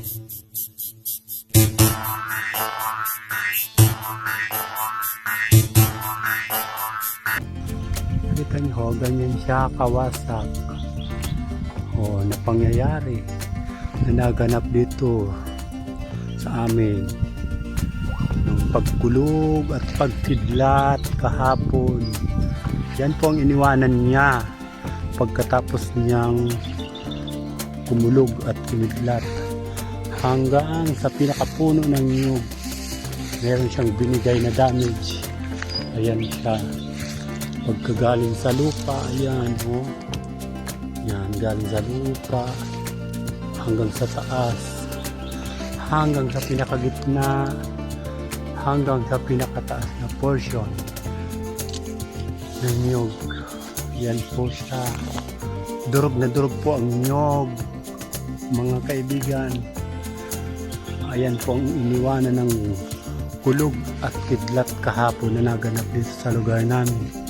Kita niyo ho, ganyan siya kawasak. O, na pangyayari na naganap dito sa amin. Ng pagkulog at pagkidlat kahapon. Yan po ang iniwanan niya pagkatapos niyang kumulog at kumidlat hanggang sa pinakapuno ng niyog. Meron siyang binigay na damage. Ayan siya pagkagaling sa lupa, ayan, oh. Yan, galing sa lupa hanggang sa taas, hanggang sa pinakagitna, hanggang sa pinakataas na portion ng nyog. Yan po siya. Durog na durog po ang nyog, mga kaibigan. Ayan po ang iniwanan ng kulog at kidlat kahapon na naganap dito sa lugar namin.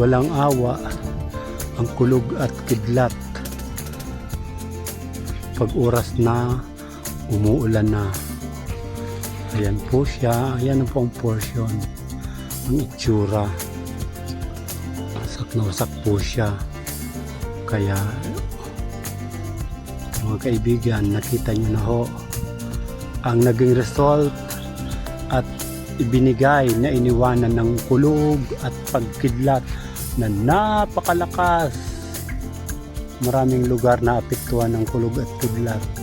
walang awa ang kulog at kidlat. Pag oras na umuulan na. Ayan po siya. Ayan po ang portion ang itsura. Wasak na wasak po siya kaya mga kaibigan nakita nyo na ho ang naging result at ibinigay na iniwanan ng kulog at pagkidlat na napakalakas. Maraming lugar na apektuhan ng kulog at kidlat.